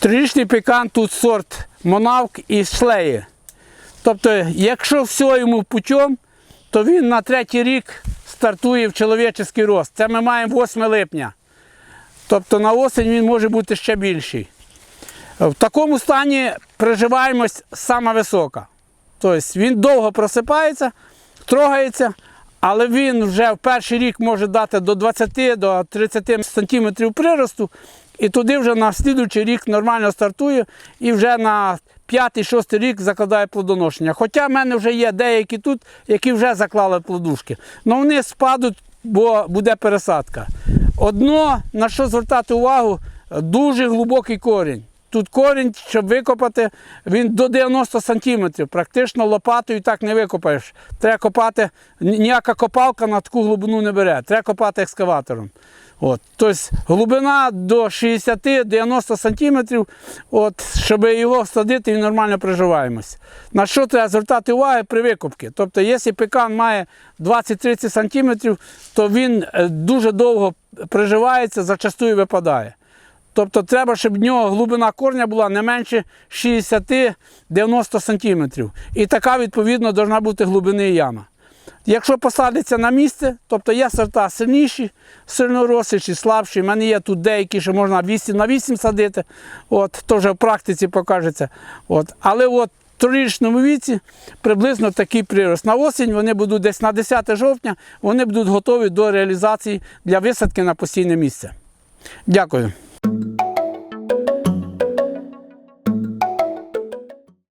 Трирічний пекан тут сорт Монавк і шлеї. Тобто, якщо все йому путем, то він на третій рік стартує в чоловічий рост. Це ми маємо 8 липня. Тобто на осінь він може бути ще більший. В такому стані приживаємость сама висока. Тобто він довго просипається, трогається, але він вже в перший рік може дати до 20 до 30 сантиметрів приросту, і туди вже на слідуючий рік нормально стартує і вже на 5-6 рік закладає плодоношення. Хоча в мене вже є деякі тут, які вже заклали плодушки. але вони спадуть, бо буде пересадка. Одно, на що звертати увагу, дуже глибокий корінь. Тут корінь, щоб викопати, він до 90 сантиметрів. Практично лопатою так не викопаєш. Треба копати, ніяка копалка на таку глибину не бере. Треба копати екскаватором. От. Тобто глибина до 60-90 сантиметрів, от, щоб його садити, він нормально приживаємось. На що треба звертати увагу при викопці? Тобто, якщо пекан має 20-30 сантиметрів, то він е, дуже довго приживається, зачастую випадає. Тобто треба, щоб в нього глибина корня була не менше 60-90 сантиметрів. І така, відповідно, повинна бути глибини яма. Якщо посадиться на місце, тобто є сорта сильніші, сильнорослі чи слабші. У мене є тут деякі, що можна 8 на 8 садити, от, то в практиці покажеться. От. Але от в трирічному віці приблизно такий прирост. На осінь вони будуть десь на 10 жовтня, вони будуть готові до реалізації для висадки на постійне місце. Дякую.